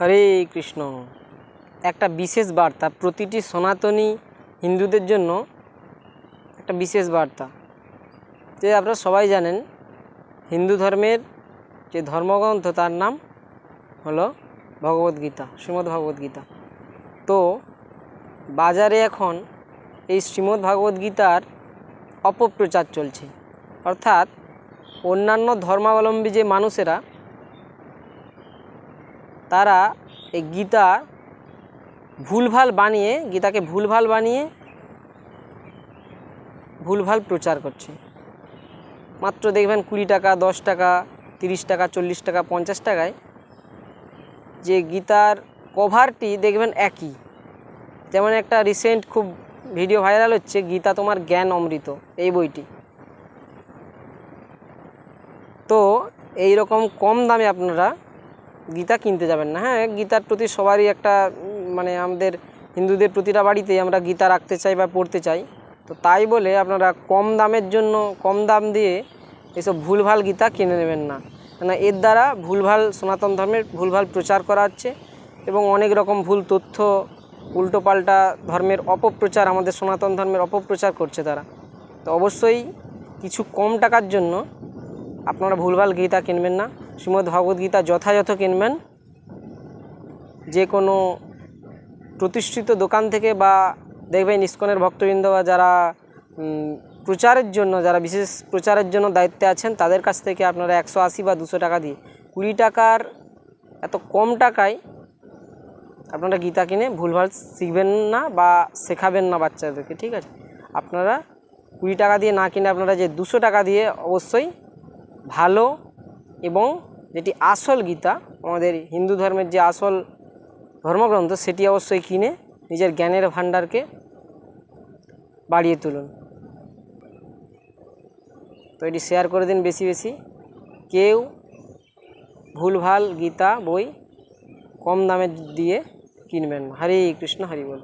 হরে কৃষ্ণ। একটা বিশেষ বার্তা, প্রতিটি সনাতনী হিন্দুদের জন্য একটা বিশেষ বার্তা। যে আপনারা সবাই জানেন, হিন্দু ধর্মের যে ধর্মগ্রন্থ, তার নাম হলো ভগবদ্গীতা শ্রীমদ্ ভগবদ্গীতা তো, বাজারে এখন এই শ্রীমদ্ ভগবদ্গীতার অপপ্রচার চলছে। অর্থাৎ অন্যান্য ধর্মাবলম্বী যে মানুষেরা তারা এই গীতা ভুলভাল বানিয়ে, গীতাকে ভুলভাল বানিয়ে ভুলভাল প্রচার করছে। মাত্র দেখবেন কুড়ি টাকা, দশ টাকা, তিরিশ টাকা, চল্লিশ টাকা, পঞ্চাশ টাকায় যে গীতার কভারটি দেখবেন একই। যেমন একটা রিসেন্ট খুব ভিডিও ভাইরাল হচ্ছে, গীতা তোমার জ্ঞান অমৃত, এই বইটি। তো এই রকম কম দামে আপনারা গীতা কিনতে যাবেন না হ্যাঁ? গীতার প্রতি সবারই একটা মানে আমাদের হিন্দুদের প্রতিটা বাড়িতেই আমরা গীতা রাখতে চাই বা পড়তে চাই। তো তাই বলে আপনারা কম দামের জন্য, কম দাম দিয়ে এসব ভুলভাল গীতা কিনে নেবেন না। কেন এর দ্বারা ভুলভাল সনাতন ধর্মের ভুলভাল প্রচার করা হচ্ছে এবং অনেক রকম ভুল তথ্য, উল্টোপাল্টা ধর্মের অপপ্রচার, আমাদের সনাতন ধর্মের অপপ্রচার করছে তারা। তো অবশ্যই কিছু কম টাকার জন্য আপনারা ভুলভাল গীতা কিনবেন না। শ্রীমদ্ ভগবদ্গীতা যথাযথ কিনবেন। যে কোনো প্রতিষ্ঠিত দোকান থেকে বা দেখবেন ইস্কনের ভক্তবৃন্দ বা যারা প্রচারের জন্য, যারা বিশেষ প্রচারের জন্য দায়িত্বে আছেন, তাদের কাছ থেকে আপনারা একশো আশি বা দুশো টাকা দিয়ে কুড়ি টাকার এত কম টাকায় আপনারা গীতা কিনে ভুলভাল শিখবেন না বা শেখাবেন না বাচ্চাদেরকে, ঠিক আছে? আপনারা কুড়ি টাকা দিয়ে না কিনে আপনারা যে দুশো টাকা দিয়ে অবশ্যই ভালো এবং যেটি আসল গীতা, আমাদের হিন্দু ধর্মের যে আসল ধর্মগ্রন্থ, সেটি অবশ্যই কিনে নিজের জ্ঞানের ভাণ্ডারকে বাড়িয়ে তুলুন। তো এটি শেয়ার করে দিন বেশি বেশি। কেউ ভুলভাল গীতা, বই কম দামে দিয়ে কিনবেন হরে কৃষ্ণ, হরি বল।